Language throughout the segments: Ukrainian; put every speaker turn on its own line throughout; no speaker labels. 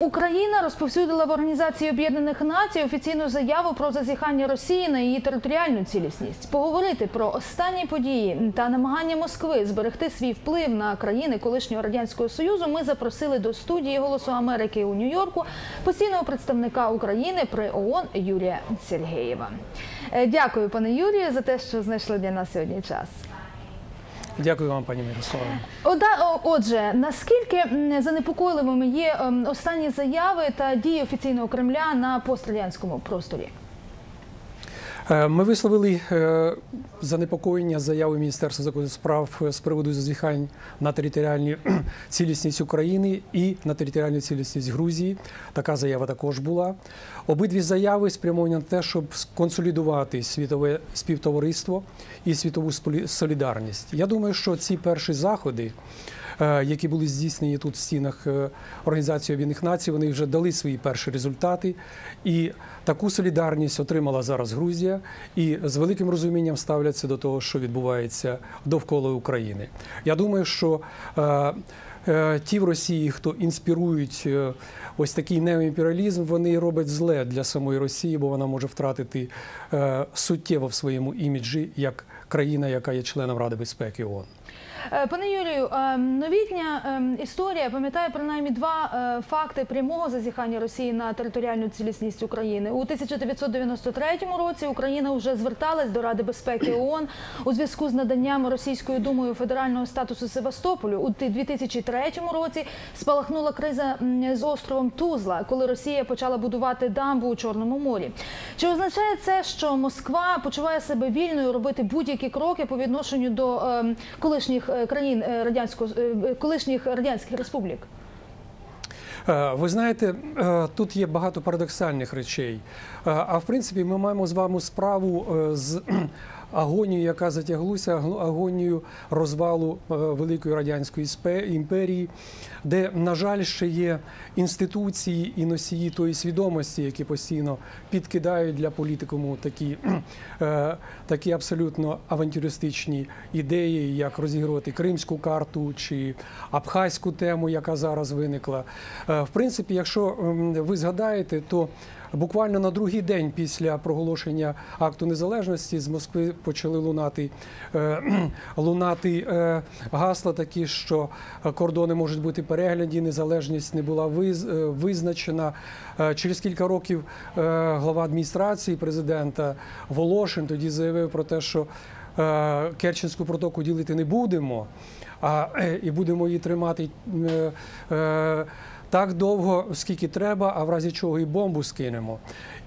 Україна розповсюдила в Організації Об'єднаних Націй офіційну заяву про зазіхання Росії на її територіальну цілісність. Поговорити про останні події та намагання Москви зберегти свій вплив на країни колишнього радянського союзу. Ми запросили до студії Голосу Америки у Нью-Йорку постійного представника України при ООН Юрія Сергеєва. Е, Дякую, пане Юрію, за те, що знайшли для нас сьогодні час.
Дякую вам, пані Мирослава.
Отже, наскільки занепокоїливими є ем, останні заяви та дії офіційного Кремля на пострадянському просторі?
Е, Ми висловили е, занепокоєння заяви Міністерства закордонних справ з приводу зазіхань на територіальну цілісність України і на територіальну цілісність Грузії. Така заява також була. Обидві заяви спрямовані на те, щоб консолідувати світове співтовариство і світову солідарність. Я думаю, що ці перші заходи. Е, Які були здійснені тут в стінах е, Організації Об'єднаних Націй, вони вже дали свої перші результати, і таку солідарність отримала зараз Грузія, і з великим розумінням ставляться до того, що відбувається довкола України. Я думаю, що е, ті в Росії, хто інспірують ось такий неоімперіалізм, вони роблять зле для самої Росії, бо вона може втратити суттєво в своєму іміджі як країна, яка є членом Ради безпеки ООН.
Е, Пане Юрію, е, новітня е, історія пам'ятає принаймні два е, факти прямого зазіхання Росії на територіальну цілісність України. У 1993 році Україна вже зверталась до Ради безпеки ООН у зв'язку з наданням Російською думою федерального статусу Севастополю. У 2003 році спалахнула криза з островом Тузла, коли Росія почала будувати дамбу у Чорному морі. Чи означає це, що Москва почуває себе вільною робити будь-які кроки по відношенню до е, колишніх е, країн е, радянського е, колишніх радянських республік?
Ви знаєте, тут є багато парадоксальних речей. А в принципі, ми маємо з вами справу з агонією, яка затяглася, агонією розвалу е, Великої радянської імперії, де, на жаль, ще є інституції і носії тої свідомості, які постійно підкидають для політикуму такі, е, такі абсолютно авантюристичні ідеї, як розігрувати кримську карту чи абхазьку тему, яка зараз виникла. Е, В принципі, якщо ви згадаєте, то буквально на другий день після проголошення акту незалежності з Москви почали лунати, е, лунати е, гасла такі, що кордони можуть бути перегляді, незалежність не була е, визначена. Через кілька років глава адміністрації президента Волошин тоді заявив про те, що Керченську протоку ділити не будемо, а і будемо її тримати. Е, е, так довго, скільки треба, а в разі чого і бомбу скинемо.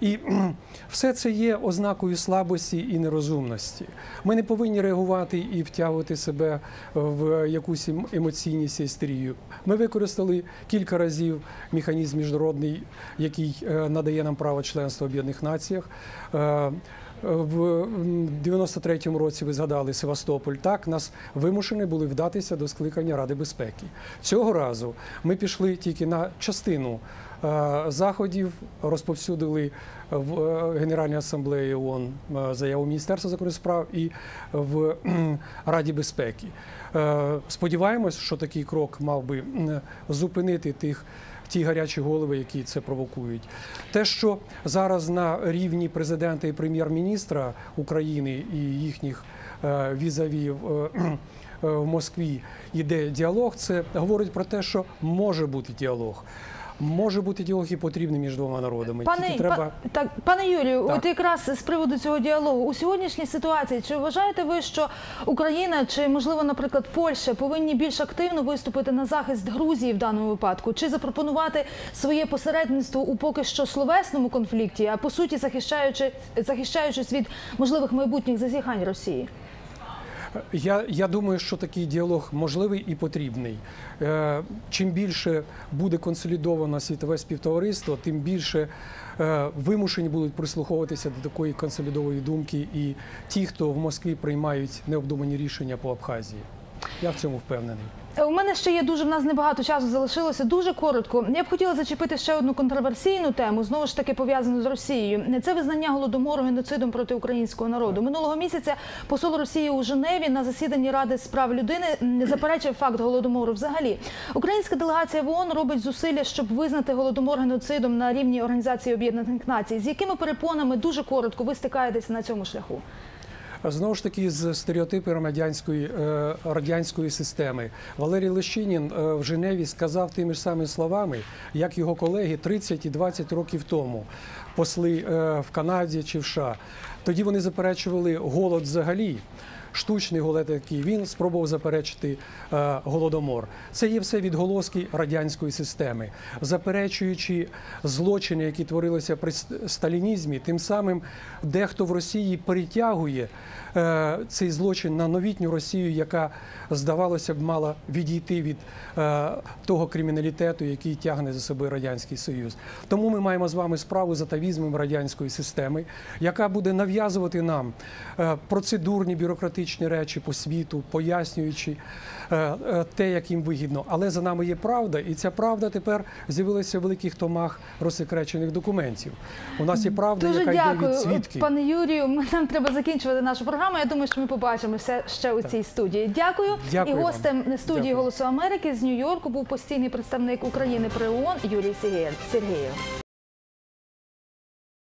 І все це є ознакою слабості і нерозумності. Ми не повинні реагувати і втягувати себе в якусь ем- емоційність істерію. Ми використали кілька разів механізм міжнародний, який е, надає нам право членства в Об'єднаних Націях. В м, 93-му році ви згадали Севастополь. Так нас вимушені були вдатися до скликання Ради безпеки. Цього разу ми пішли тільки на частину заходів, розповсюдили в е, Генеральній асамблеї ООН е, заяву Міністерства закордонних справ і в Раді безпеки. Е, Сподіваємось, що такий крок мав би зупинити тих ті гарячі голови, які це провокують. Те, що зараз на рівні президента і прем'єр-міністра України і їхніх е, візавів е, е, в Москві йде діалог, це говорить про те, що може бути діалог. Може бути діалог і потрібний між двома народами.
Пане
Тільки треба
па- так, пане Юрію,
Так.
от якраз з приводу цього діалогу у сьогоднішній ситуації, чи вважаєте ви, що Україна чи можливо, наприклад, Польща повинні більш активно виступити на захист Грузії в даному випадку, чи запропонувати своє посередництво у поки що словесному конфлікті, а по суті захищаючи захищаючись від можливих майбутніх зазіхань Росії?
Я, я думаю, що такий діалог можливий і потрібний. Е, Чим більше буде консолідовано світове співтовариство, тим більше е, вимушені будуть прислуховуватися до такої консолідової думки і ті, хто в Москві приймають необдумані рішення по Абхазії. Я в цьому впевнений.
Е, У мене ще є дуже в нас небагато часу залишилося. Дуже коротко. Я б хотіла зачепити ще одну контроверсійну тему, знову ж таки пов'язану з Росією. Це визнання голодомору геноцидом проти українського народу. Минулого місяця посол Росії у Женеві на засіданні Ради з прав людини заперечив факт голодомору. Взагалі, українська делегація в ООН робить зусилля, щоб визнати голодомор геноцидом на рівні Організації Об'єднаних Націй. З якими перепонами дуже коротко ви стикаєтеся на цьому шляху?
Знову ж таки, з стереотипами радянської, е, радянської системи. Валерій Лещинін е, в Женеві сказав тими ж самими словами, як його колеги 30 і 20 років тому, посли е, в Канаді чи в США. Тоді вони заперечували голод взагалі. Штучний голод, який він спробував заперечити е, голодомор. Це є все відголоски радянської системи, заперечуючи злочини, які творилися при сталінізмі, тим самим дехто в Росії перетягує е, цей злочин на новітню Росію, яка здавалося б мала відійти від е, того криміналітету, який тягне за собою радянський союз. Тому ми маємо з вами справу з атавізмом радянської системи, яка буде нав'язувати нам процедурні бюрократичні речі по світу, пояснюючи е, е, те, як їм вигідно. Але за нами є правда, і ця правда тепер з'явилася в великих томах розсекречених документів. У нас є правда,
Дуже
яка йде
дякую,
від свідків.
пане Юрію. Нам треба закінчувати нашу програму. Я думаю, що ми побачимося ще у цій студії. Дякую.
Дякую
І
вам.
гостем студії
Дякую.
Голосу Америки з Нью-Йорку був постійний представник України при ООН Юрій. Сергієв.